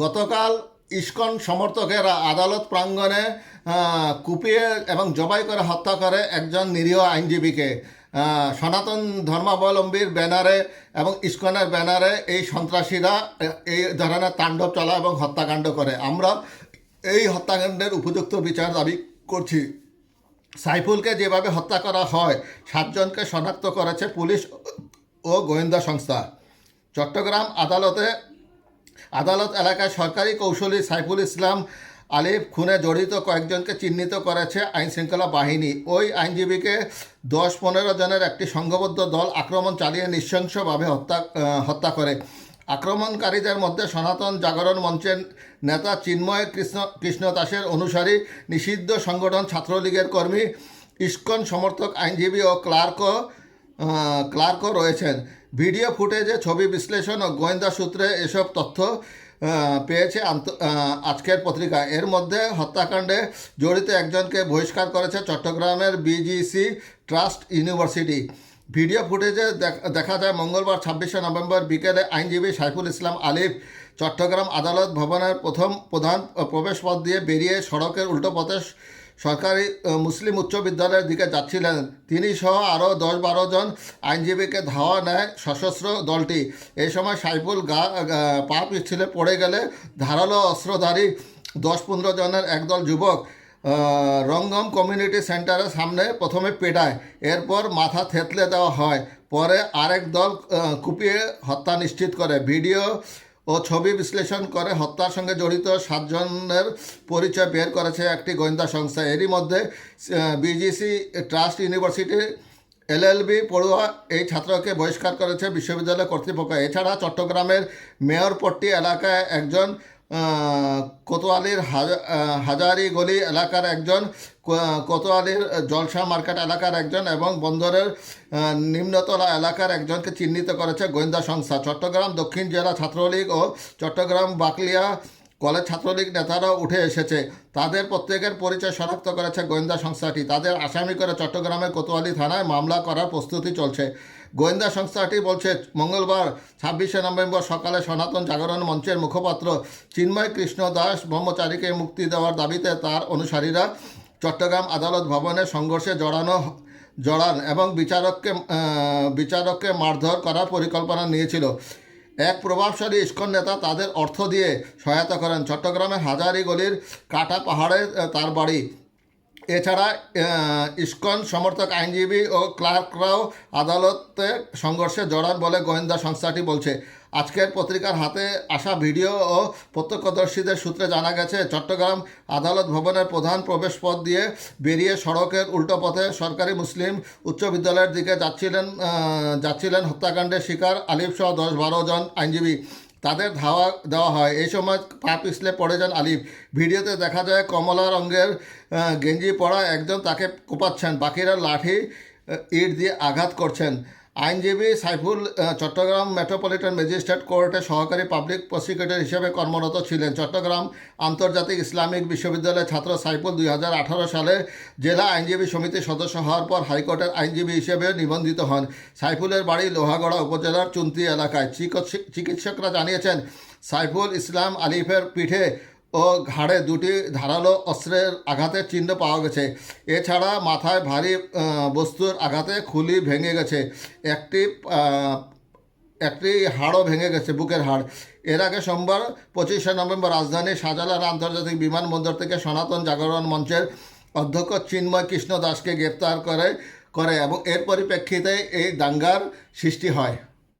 গতকাল ইস্কন সমর্থকেরা আদালত প্রাঙ্গণে কুপিয়ে এবং জবাই করে হত্যা করে একজন নিরীহ আইনজীবীকে। সনাতন ধর্মাবলম্বীর ব্যানারে এবং ইস্কনের ব্যানারে এই সন্ত্রাসীরা এই ধরনের তাণ্ডব চলা এবং হত্যাকাণ্ড করে। আমরা এই হত্যাকাণ্ডের উপযুক্ত বিচার দাবি করছি। সাইফুলকে যেভাবে হত্যা করা হয়, সাতজনকে শনাক্ত করেছে পুলিশ ও গোয়েন্দা সংস্থা। চট্টগ্রাম আদালতে আদালত এলাকায় সরকারি কৌশলী সাইফুল ইসলাম আলিফ খুনে জড়িত কয়েকজনকে চিহ্নিত করেছে আইন শৃঙ্খলা বাহিনী। ওই আইনজীবীকে দশ পনেরো জনের একটি সংঘবদ্ধ দল আক্রমণ চালিয়ে নৃশংসভাবে হত্যা হত্যা করে। আক্রমণকারীদের মধ্যে সনাতন জাগরণ মঞ্চের নেতা চিন্ময় কৃষ্ণ কৃষ্ণ দাসের অনুসারী নিষিদ্ধ সংগঠন ছাত্রলীগের কর্মী, ইস্কন সমর্থক আইনজীবী ও ক্লার্কও ক্লার্কও রয়েছেন। ভিডিও ফুটেজে ছবি বিশ্লেষণ ও গোয়েন্দা সূত্রে এসব তথ্য পেয়েছে আজকের পত্রিকা। এর মধ্যে হত্যাকাণ্ডে জড়িত একজনকে বহিষ্কার করেছে চট্টগ্রামের বিজিসি ট্রাস্ট ইউনিভার্সিটি। ভিডিও ফুটেজে দেখা যায় মঙ্গলবার ছাব্বিশে নভেম্বর বিকেলে আইনজীবী সাইফুল ইসলাম আলিফ চট্টগ্রাম আদালত ভবনের প্রথম প্রধান প্রবেশপথ দিয়ে বেরিয়ে সড়কের উল্টো পথে সরকারি মুসলিম উচ্চ বিদ্যালয়ের দিকে যাচ্ছিলেন। তিনি সহ আরও দশ বারো জন আইনজীবীকে ধাওয়া নেয় সশস্ত্র দলটি। এই সময় সাইফুল গা পা পিছলে পড়ে গেলে ধারালো অস্ত্রধারী দশ পনেরো জনের একদল যুবক রঙ্গম কমিউনিটি সেন্টারের সামনে প্রথমে পেটায়। এরপর মাথা থেতলে দেওয়া হয়। পরে আরেক দল কুপিয়ে হত্যা নিশ্চিত করে। ভিডিও ও ছবি বিশ্লেষণ করে হত্যার সঙ্গে জড়িত সাতজনের পরিচয় বের করেছে একটি গোয়েন্দা সংস্থা। এরই মধ্যে বিজিসি ট্রাস্ট ইউনিভার্সিটি এলএলবি পড়ুয়া এই ছাত্রকে বহিষ্কার করেছে বিশ্ববিদ্যালয় কর্তৃপক্ষ। এছাড়া চট্টগ্রামের মেয়রপট্টি এলাকায় একজন কোতোয়ালির হাজারি গলি এলাকার একজন কোতোয়ালির জলসা মার্কেট এলাকার একজন এবং বন্দরের নিম্নতলা এলাকার একজনকে চিহ্নিত করেছে গোয়েন্দা সংস্থা। চট্টগ্রাম দক্ষিণ জেলা ছাত্রলীগ ও চট্টগ্রাম বাকলিয়া কলেজ ছাত্রলীগ নেতারাও উঠে এসেছে। তাদের প্রত্যেকের পরিচয় শনাক্ত করেছে গোয়েন্দা সংস্থাটি। তাদের আসামি করে চট্টগ্রামের কোতোয়ালি থানায় মামলা করার প্রস্তুতি চলছে। গোয়েন্দা সংস্থাটি বলছে, মঙ্গলবার, ছাব্বিশে নভেম্বর সকালে সনাতন জাগরণ মঞ্চের মুখপাত্র চিন্ময় কৃষ্ণ দাস ব্রহ্মচারীকে মুক্তি দেওয়ার দাবিতে তার অনুসারীরা চট্টগ্রাম আদালত ভবনে সংঘর্ষে জড়ানো, জড়ান এবং বিচারককে বিচারককে মারধর করার পরিকল্পনা নিয়েছিল। এক প্রভাবশালী ইস্কন নেতা তাদের অর্থ দিয়ে সহায়তা করেন। চট্টগ্রামের হাজারি গলির কাটা পাহাড়ে তার বাড়ি। এছাড়া ইস্কন সমর্থক আইনজীবী ও ক্লার্করাও আদালতে সংঘর্ষে জড়ান বলে গোয়েন্দা সংস্থাটি বলছে। আজকের পত্রিকার হাতে আসা ভিডিও ও প্রত্যক্ষদর্শীদের সূত্রে জানা গেছে, চট্টগ্রাম আদালত ভবনের প্রধান প্রবেশপথ দিয়ে বেরিয়ে সড়কের উল্টো পথে সরকারি মুসলিম উচ্চ বিদ্যালয়ের দিকে যাচ্ছিলেন যাচ্ছিলেন হত্যাকাণ্ডের শিকার আলিফ সহ দশ বারো জন আইনজীবী। তাদের ধাওয়া দেওয়া হয়। এই সময় পা পিছলে পড়ে যান আলিফ। ভিডিওতে দেখা যায়, কমলা রঙের গেঞ্জি পরা একজন তাকে কোপাচ্ছেন। বাকিরা লাঠি ইট দিয়ে আঘাত করছেন। আইনজীবী সাইফুল চট্টগ্রাম মেট্রোপলিটন ম্যাজিস্ট্রেট কোর্টে সহকারী পাবলিক প্রসিকিউটর হিসেবে কর্মরত ছিলেন। চট্টগ্রাম আন্তর্জাতিক ইসলামিক বিশ্ববিদ্যালয়ের ছাত্র সাইফুল দুই সালে জেলা আইনজীবী সমিতির সদস্য হওয়ার পর হাইকোর্টের আইনজীবী হিসেবে নিবন্ধিত হন। সাইফুলের বাড়ি লোহাগড়া উপজেলার চুন্তি এলাকায়। চিকিৎসক- চিকিৎসকরা জানিয়েছেন, সাইফুল ইসলাম আলিফের পিঠে ও ঘাড়ে দুটি ধারালো অস্ত্রের আঘাতের চিহ্ন পাওয়া গেছে। এছাড়া মাথায় ভারী বস্তুর আঘাতে খুলি ভেঙে গেছে। একটি একটি হাড়ও ভেঙে গেছে, বুকের হাড়। এর আগে সোমবার, পঁচিশে নভেম্বর রাজধানীর শাহজালাল আন্তর্জাতিক বিমানবন্দর থেকে সনাতন জাগরণ মঞ্চের অধ্যক্ষ চিন্ময় কৃষ্ণ দাসকে গ্রেপ্তার করে করে এবং এর পরিপ্রেক্ষিতে এই দাঙ্গার সৃষ্টি হয়।